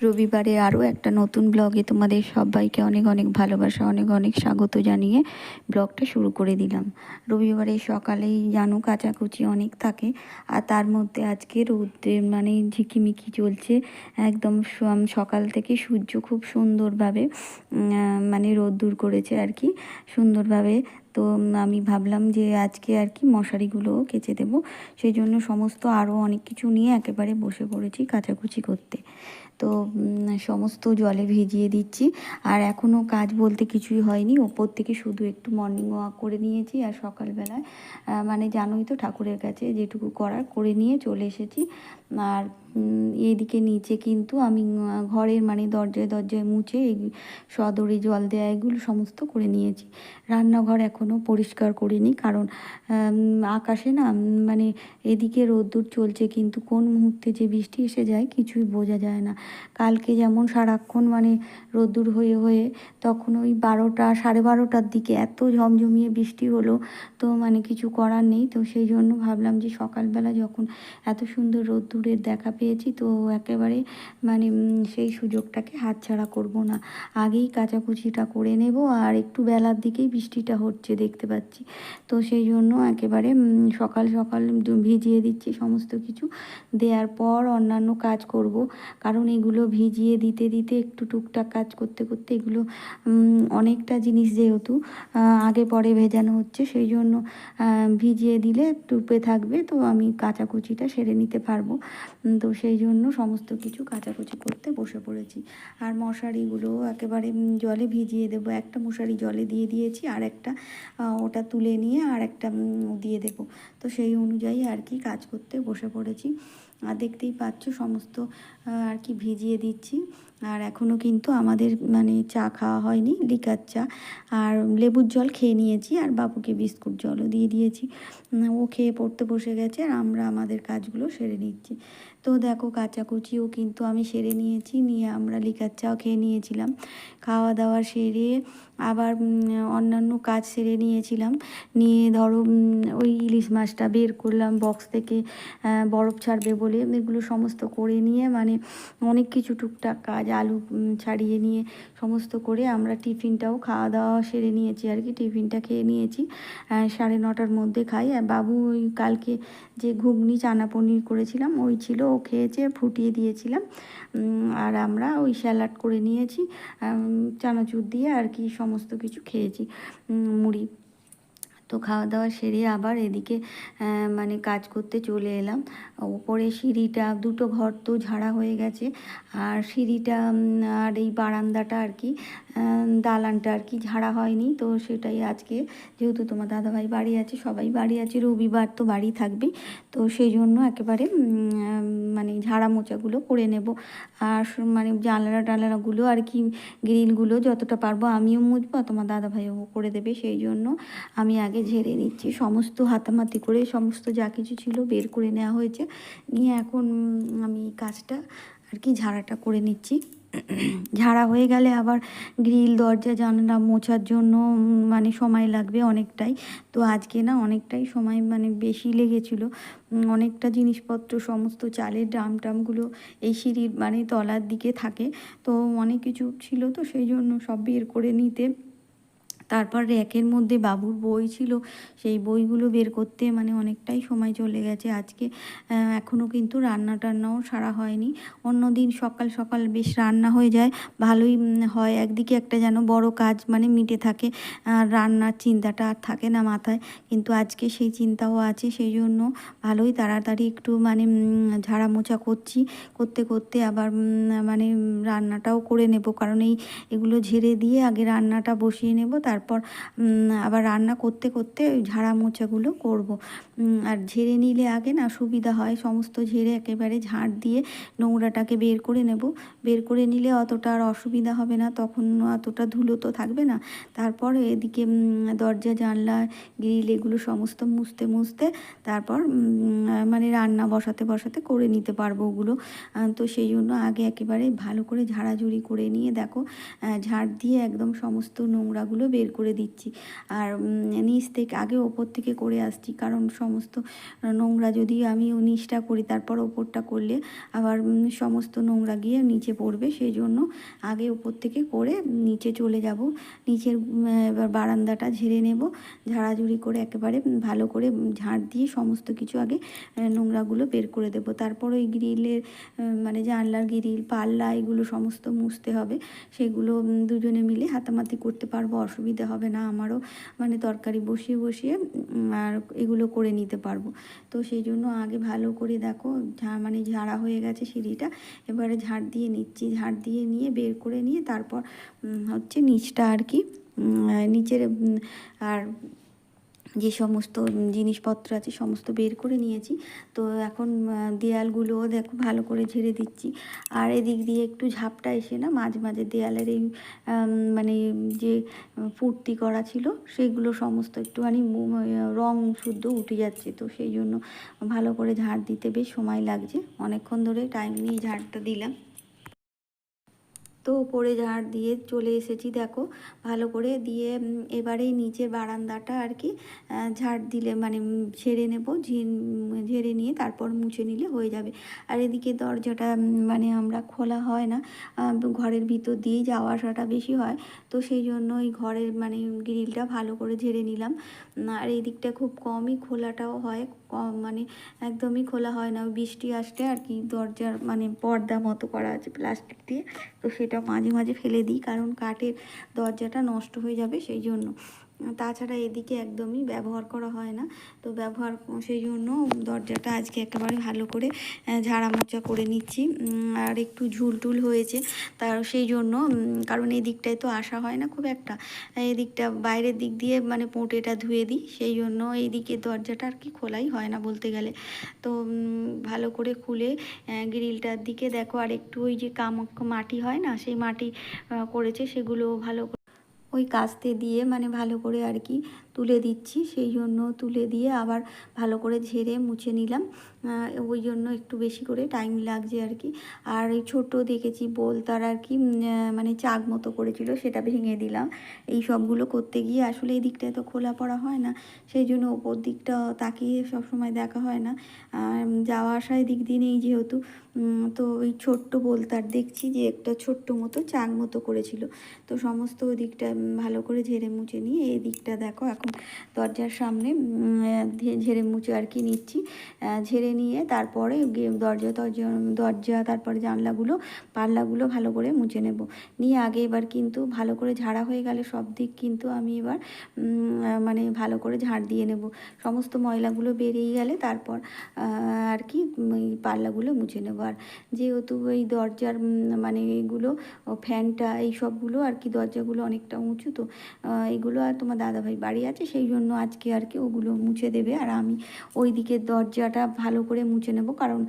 রবিবারে আরও একটা নতুন ব্লগে তোমাদের সবাইকে অনেক অনেক ভালোবাসা, অনেক অনেক স্বাগত জানিয়ে ব্লগটা শুরু করে দিলাম। রবিবারে সকালেই জানো কাচাকুচি অনেক থাকে আর তার মধ্যে আজকে রোদ্রে মানে ঝিকিমিকি চলছে। একদম সকাল থেকে সূর্য খুব সুন্দরভাবে মানে রোদ্দুর করেছে আর কি, সুন্দরভাবে। তো আমি ভাবলাম যে আজকে আর কি মশারিগুলোও কেচে দেবো। সেই জন্য সমস্ত আরও অনেক কিছু নিয়ে একেবারে বসে পড়েছি কাচাকুচি করতে। তো সমস্ত জলে ভিজিয়ে দিচ্ছি। আর এখনও কাজ বলতে কিছুই হয়নি। ওপর থেকে শুধু একটু মর্নিং ওয়াক করে নিয়েছি আর সকালবেলায় মানে জানোই তো ঠাকুরের কাছে যেটুকু করার, করে নিয়ে চলে এসেছি। আর এইদিকে নিচে কিন্তু আমি ঘরের মানে দরজায় দরজায় মুছে এই সদরে জল দেওয়া এগুলো সমস্ত করে নিয়েছি। রান্নাঘর এখনও পরিষ্কার করিনি কারণ আকাশে না মানে এদিকে রোদ্দুর চলছে কিন্তু কোন মুহূর্তে যে বৃষ্টি এসে যায় কিছুই বোঝা যায় না। কালকে যেমন সারাক্ষণ মানে রোদ্দুর হয়ে হয়ে তখন ওই বারোটা, সাড়ে বারোটার দিকে এত ঝমঝমিয়ে বৃষ্টি হলো তো মানে কিছু করার নেই তো সেই জন্য ভাবলাম যে সকালবেলা যখন এত সুন্দর রোদ্দুরের দেখা পেয়েছি, তো একেবারে মানে সেই সুযোগটাকে হাতছাড়া করব না। আগেই কাচাকুচিটা করে নেব আর একটু বেলার দিকেই বৃষ্টিটা হচ্ছে দেখতে পাচ্ছি। তো সেই জন্য একেবারে সকাল সকাল ভিজিয়ে দিচ্ছি সমস্ত কিছু। দেওয়ার পর অন্যান্য কাজ করব, কারণ এগুলো ভিজিয়ে দিতে দিতে একটু টুকটাক কাজ করতে করতে এগুলো অনেকটা জিনিস যেহেতু আগে পরে ভেজানো হচ্ছে, সেই জন্য ভিজিয়ে দিলে টুপে থাকবে, তো আমি কাঁচাকুচিটা সেরে নিতে পারব। তো সেই জন্য সমস্ত কিছু কাচাকুচি করতে বসে পড়েছি। আর মশারিগুলো একেবারে জলে ভিজিয়ে দেবো। একটা মশারি জলে দিয়ে দিয়েছি, আর একটা ওটা তুলে নিয়ে আর একটা দিয়ে দেবো। তো সেই অনুযায়ী আর কি কাজ করতে বসে পড়েছি। আর দেখতেই পাচ্ছ সমস্ত আর কি ভিজিয়ে দিচ্ছি। আর এখনও কিন্তু আমাদের মানে চা খাওয়া হয়নি, লিকার চা। আর লেবুর জল খেয়ে নিয়েছি, আর বাবুকে বিস্কুট জলও দিয়ে দিয়েছি। ও খেয়ে পড়তে বসে গেছে, আর আমরা আমাদের কাজগুলো সেরে নিচ্ছি। তো দেখো কাচাকুচিও কিন্তু আমি সেরে নিয়েছি, নিয়ে আমরা লিকার চাও খেয়ে নিয়েছিলাম। খাওয়া দাওয়া সেরে আবার অন্যান্য কাজ সেরে নিয়েছিলাম। নিয়ে ধরো ওই ইলিশ মাছটা বের করলাম বক্স থেকে বরফ ছাড়বে বলে। এগুলো সমস্ত করে নিয়ে মানে অনেক কিছু টুকটাক কাজ, আলু ছাড়িয়ে নিয়ে সমস্ত করে আমরা টিফিনটাও খাওয়া দাওয়া সেরে নিয়েছি আর কি। টিফিনটা খেয়ে নিয়েছি সাড়ে নটার মধ্যে খাই। বাবু ওই কালকে যে ঘুগনি, চানা পনির করেছিলাম, ওই ছিল ও খেয়েছে ফুটিয়ে দিয়েছিলাম। আর আমরা ওই স্যালাড করে নিয়েছি। চানাচুর দিয়ে আর কি সমস্ত কিছু খেয়েছি। মুড়ি। তো খাওয়া দাওয়া সেরে আবার এদিকে মানে কাজ করতে চলে এলাম। ওপরে সিঁড়িটা, দুটো ঘর তো ঝাড়া হয়ে গেছে। আর সিঁড়িটা আর এই বারান্দাটা আর কি দালানটা আর কি ঝাড়া হয়নি। তো সেটাই আজকে, যেহেতু তোমার দাদাভাই বাড়ি আছে, সবাই বাড়ি আছে, রবিবার তো বাড়ি থাকবে। তো সেই জন্য একেবারে মানে ঝাড়া মোচাগুলো করে নেব। আর মানে জানলা টানলাগুলো আর কি, গ্রিলগুলো যতটা পারব আমিও মুছবো তোমার দাদাভাইও করে দেবে। সেই জন্য আমি আগে ঝেড়ে নিচ্ছি। সমস্ত হাতামাতি করে সমস্ত যা কিছু ছিল বের করে নেওয়া হয়েছে। নিয়ে এখন আমি কাজটা আর কি ঝাড়াটা করে নিচ্ছি। ঝাড়া হয়ে গেলে আবার গ্রিল, দরজা, জানলা মোছার জন্য মানে সময় লাগবে অনেকটাই। তো আজকে না অনেকটাই সময় মানে বেশি লেগেছিলো। অনেকটা জিনিসপত্র, সমস্ত চালের ড্রাম টামগুলো এই সিঁড়ির মানে তলার দিকে থাকে। তো অনেক কিছু ছিল তো সেই জন্য সব বের করে নিতে তারপর র্যাকের মধ্যে বাবুর বই ছিল। সেই বইগুলো বের করতে মানে অনেকটাই সময় চলে গেছে। আজকে এখনও কিন্তু রান্না টান্নাও সারা হয়নি। অন্য দিন সকাল সকাল বেশ রান্না হয়ে যায়। ভালোই হয়। একদিকে একটা যেন বড় কাজ মানে মিটে থাকে। আর রান্নার চিন্তাটা আর থাকে না মাথায়। কিন্তু আজকে সেই চিন্তাও আছে। সেই জন্য ভালোই তাড়াতাড়ি একটু মানে ঝাড়া মোছা করছি। করতে করতে আবার মানে রান্নাটাও করে নেব। কারণ এই, এগুলো ঝেড়ে দিয়ে আগে রান্নাটা বসিয়ে নেব। তারপর আবার রান্না করতে করতে ঝাড়া মোছাগুলো করব। আর ঝেড়ে নিলে আগে না সুবিধা হয়, সমস্ত ঝেড়ে একেবারে ঝাড় দিয়ে নোংরাটাকে বের করে নেব। বের করে নিলে অতটা আর অসুবিধা হবে না, তখন অতটা ধুলো তো থাকবে না। তারপর এদিকে দরজা, জানলা, গ্রিল এগুলো সমস্ত মুছতে মুছতে তারপর মানে রান্না বসাতে বসাতে করে নিতে পারব ওগুলো। তো সেই জন্য আগে একেবারে ভালো করে ঝাড়াঝুড়ি করে নিয়ে দেখো ঝাড় দিয়ে একদম সমস্ত নোংরাগুলো বের করে দিচ্ছি। আর নিচ থেকে, আগে ওপর থেকে করে আসছি। কারণ সমস্ত নোংরা যদি আমি নিচটা করি, তারপর ওপরটা করলে আবার সমস্ত নোংরা গিয়ে নিচে পড়বে। সেই জন্য আগে ওপর থেকে করে নিচে চলে যাব। নিচের এবার বারান্দাটা ঝেড়ে নেব। ঝাড়াঝুড়ি করে একেবারে ভালো করে ঝাড় দিয়ে সমস্ত কিছু আগে নোংরাগুলো বের করে দেব। তারপর ওই গ্রিলের মানে জানলার গ্রিল, পাল্লা, এগুলো সমস্ত মুছতে হবে। সেগুলো দুজনে মিলে হাতামাতি করতে পারব, অসুবিধা হবে না, আমারও মানে তরকারি বসিয়ে বসিয়ে আর এগুলো করে নিতে পারব। তো সেই জন্য আগে ভালো করে দেখো মানে ঝাড়া হয়ে গেছে সিঁড়িটা, এবারে ঝাড় দিয়ে নিচ্ছি। ঝাড় দিয়ে নিয়ে বের করে নিয়ে তারপর হচ্ছে নিচটা আর কি নিচের আর যে সমস্ত জিনিসপত্র আছে সমস্ত বের করে নিয়েছি। তো এখন দেয়ালগুলোও দেখো ভালো করে ঝেড়ে দিচ্ছি। আর এদিক দিয়ে একটু ঝাপটা এসে না মাঝে মাঝে দেয়ালের এই মানে যে ফুর্তি করা ছিল, সেগুলো সমস্ত একটুখানি রং শুদ্ধ উঠে যাচ্ছে। তো সেই জন্য ভালো করে ঝাড় দিতে বেশ সময় লাগছে। অনেকক্ষণ ধরে টাইম নিয়ে ঝাড়টা দিলাম। তো ওপরে ঝাড় দিয়ে চলে এসেছি, দেখো। ভালো করে দিয়ে এবারে নিচের বারান্দাটা আর কি ঝাড় দিলে মানে ঝেড়ে নেব ঝেড়ে নিয়ে তারপর মুছে নিলে হয়ে যাবে। আর এদিকে দরজাটা মানে আমরা খোলা হয় না ঘরের ভিতর দিয়েই যাওয়া আসাটা বেশি হয়। তো সেই জন্য এই ঘরের মানে গ্রিলটা ভালো করে ঝেড়ে নিলাম। আর এই দিকটা খুব কমই খোলাটাও হয় মানে একদমই খোলা হয় না। বৃষ্টি আসলে আর কি দরজার মানে পর্দা মতো করা আছে প্লাস্টিক দিয়ে। তো সেটা মাঝে মাঝে ফেলে দিই কারণ কাঠের দরজাটা নষ্ট হয়ে যাবে সেই জন্য। তাছাড়া এদিকে একদমই ব্যবহার করা হয় না। তো ব্যবহার সেই জন্য দরজাটা আজকে একেবারে ভালো করে ঝাড়া মোচা করে নিচ্ছি। আর একটু ঝুলটুল হয়েছে। তার সেই জন্য কারণ এই তো আসা হয় না খুব একটা। এই দিকটা বাইরের দিক দিয়ে মানে পোঁটেটা ধুয়ে দিই। সেই জন্য এই দিকে দরজাটা আর কি খোলাই হয় না বলতে গেলে। তো ভালো করে খুলে গ্রিলটার দিকে দেখো। আর একটু ওই যে কাম মাটি হয় না, সেই মাটি করেছে সেগুলো ভালো ওই কাস্তে দিয়ে মানে ভালো করে আর কি তুলে দিচ্ছি, সেই জন্য তুলে দিয়ে আবার ভালো করে ঝেড়ে মুছে নিলাম। ওই জন্য একটু বেশি করে টাইম লাগছে আর কি। আর এই ছোটো দেখেছি বোল, তার আর কি মানে চাক মতো করেছিল, সেটা ভেঙে দিলাম। এই সবগুলো করতে গিয়ে আসলে এই দিকটায় তো খোলা পড়া হয় না, সেই জন্য ওপর দিকটা তাকিয়ে সবসময় দেখা হয় না। যাওয়া আসায় দিক দিয়ে নেই যেহেতু তো ওই ছোট্ট বোলতার দেখছি যে একটা ছোট্ট মতো চাক মতো করেছিল। তো সমস্ত দিকটা ভালো করে ঝেড়ে মুছে নিয়ে এই দিকটা দেখো এখন দরজার সামনে ঝেড়ে মুছে আর কি নিচ্ছি। ঝেড়ে নিয়ে তারপরে দরজা দরজা দরজা, তারপরে জানলাগুলো, পাল্লাগুলো ভালো করে মুছে নেব। নিয়ে আগে এবার কিন্তু ভালো করে ঝাড়া হয়ে গেলে সব দিক কিন্তু আমি এবার মানে ভালো করে ঝাড় দিয়ে নেব। সমস্ত ময়লাগুলো বেরিয়ে গেলে তারপর আর কি পাল্লাগুলো মুছে নেব। আর যেহেতু এই দরজার মানে এইগুলো ও ফ্যানটা, এই সবগুলো আর কি দরজাগুলো অনেকটা উঁচু, তো এগুলো আর তোমার দাদাভাই বাড়ি আছে, সেই জন্য আজকে আর কি ওগুলো মুছে দেবে। আর আমি ওই দিকের দরজাটা ভালো করে মুছে নেব, কারণ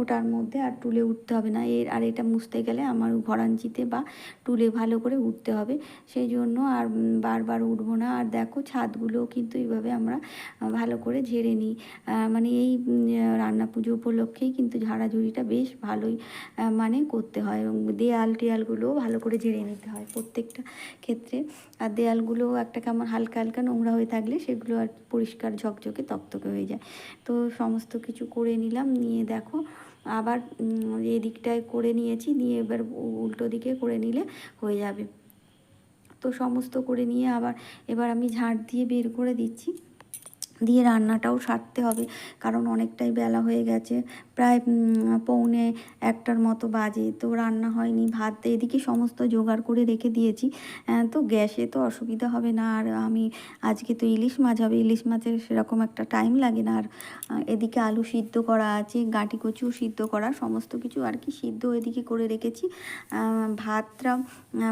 ওটার মধ্যে আর টুলে উঠতে হবে না। এর, আর এটা মুছতে গেলে আমার ঘরাঞ্চিতে বা টুলে ভালো করে উঠতে হবে। সেই জন্য আর বারবার উঠবো না। আর দেখো ছাদগুলোও কিন্তু এইভাবে আমরা ভালো করে ঝেড়ে নিই। মানে এই রান্না পুজো উপলক্ষেই কিন্তু ঝাড়াঝুড়িটা বেশ ভালোই মানে করতে হয়। এবং দেয়াল টেয়ালগুলোও ভালো করে ঝেড়ে নিতে হয় প্রত্যেকটা ক্ষেত্রে। আর দেয়ালগুলোও একটা কেমন হালকা হালকা নোংরা হয়ে থাকলে সেগুলো আর পরিষ্কার ঝকঝকে তকতকে হয়ে যায়। তো সমস্ত কিছু করে নিলাম, নিয়ে দেখো, আবার এদিকটায় করে নিয়েছি, নিয়ে এবার উল্টো দিকে করে নিলে হয়ে যাবে। তো সমস্ত করে নিয়ে আবার, এবার আমি ঝাড় দিয়ে বের করে দিচ্ছি। দিয়ে রান্নাটাও সারতে হবে। কারণ অনেকটাই বেলা হয়ে গেছে। প্রায় পৌনে একটার মতো বাজে। তো রান্না হয়নি, ভাত এদিকে সমস্ত জোগাড় করে রেখে দিয়েছি। তো গ্যাসে তো অসুবিধা হবে না। আর আমি আজকে তো ইলিশ মাছ হবে। ইলিশ মাছের সেরকম একটা টাইম লাগে না। আর এদিকে আলু সিদ্ধ করা আছে, গাঁটি কচু সিদ্ধ করা, সমস্ত কিছু আর কি সিদ্ধ এদিকে করে রেখেছি। ভাতটা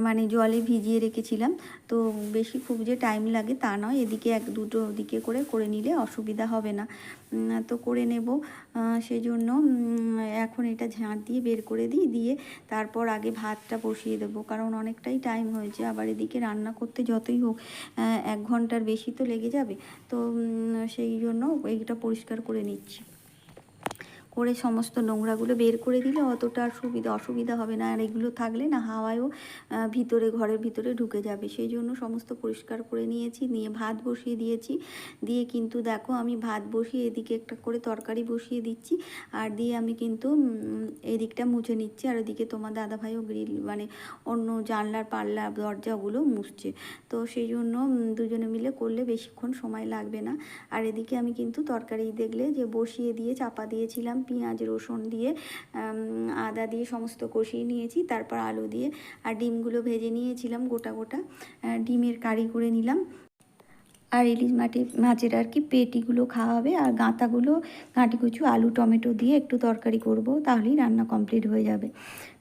মানে জলে ভিজিয়ে রেখেছিলাম। তো বেশি খুব যে টাইম লাগে তা নয়। এদিকে এক দুটো দিকে করে করে নিলে অসুবিধা হবে না। তো করে নেব। সেই জন্য এখন এটা ঝাঁট দিয়ে বের করে দিই, দিয়ে তারপর আগে ভাতটা বসিয়ে দেবো। কারণ অনেকটাই টাইম হয়েছে। আবার এদিকে রান্না করতে যতই হোক এক ঘণ্টার বেশি তো লেগে যাবে। তো সেই জন্য এইটা পরিষ্কার করে নিচ্ছি। করে সমস্ত নোংরাগুলো বের করে দিলে অতটা আর সুবিধা, অসুবিধা হবে না। আর এগুলো থাকলে না হাওয়ায়ও ভিতরে, ঘরের ভিতরে ঢুকে যাবে। সেই জন্য সমস্ত পরিষ্কার করে নিয়েছি, নিয়ে ভাত বসিয়ে দিয়েছি। দিয়ে কিন্তু দেখো আমি ভাত বসিয়ে এদিকে একটা করে তরকারি বসিয়ে দিচ্ছি। আর দিয়ে আমি কিন্তু এদিকটা মুছে নিচ্ছি। আর এদিকে তোমার দাদাভাইও গ্রিল মানে অন্য জানলার পাল্লা দরজাগুলো মুছছে। তো সেই জন্য দুজনে মিলে করলে বেশিক্ষণ সময় লাগবে না। আর এদিকে আমি কিন্তু তরকারি দেখলে যে বসিয়ে দিয়ে চাপা দিয়েছিলাম পেঁয়াজ, রসুন দিয়ে আদা দিয়ে সমস্ত কষিয়ে নিয়েছি, তারপর আলু দিয়ে, আর ডিমগুলো ভেজে নিয়েছিলাম গোটা গোটা ডিমের কারি করে নিলাম। আর ইলিশ মাটি, মাছের আর কি পেটিগুলো খাওয়াবে, আর গাঁতাগুলো কাঁটি কুচু আলু, টমেটো দিয়ে একটু তরকারি করব, তাহলেই রান্না কমপ্লিট হয়ে যাবে।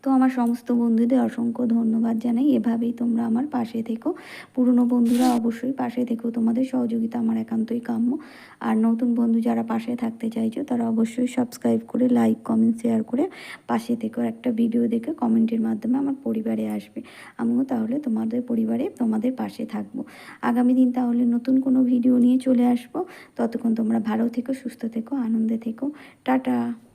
তো আমার সমস্ত বন্ধুদের অসংখ্য ধন্যবাদ জানাই। এভাবেই তোমরা আমার পাশে থেকো। পুরনো বন্ধুরা অবশ্যই পাশে থেকো। তোমাদের সহযোগিতা আমার একান্তই কাম্য। আর নতুন বন্ধু যারা পাশে থাকতে চাইছো, তারা অবশ্যই সাবস্ক্রাইব করে লাইক কমেন্ট শেয়ার করে পাশে থেকো। একটা ভিডিও দেখে কমেন্টের মাধ্যমে আমার পরিবারে আসবে। আমিও তাহলে তোমাদের পরিবারে তোমাদের পাশে থাকব। আগামী দিন তাহলে নতুন কোনো ভিডিও নিয়ে চলে আসব। ততক্ষণ তোমরা ভালো থেকো, সুস্থ থেকো, আনন্দে থেকো। টাটা!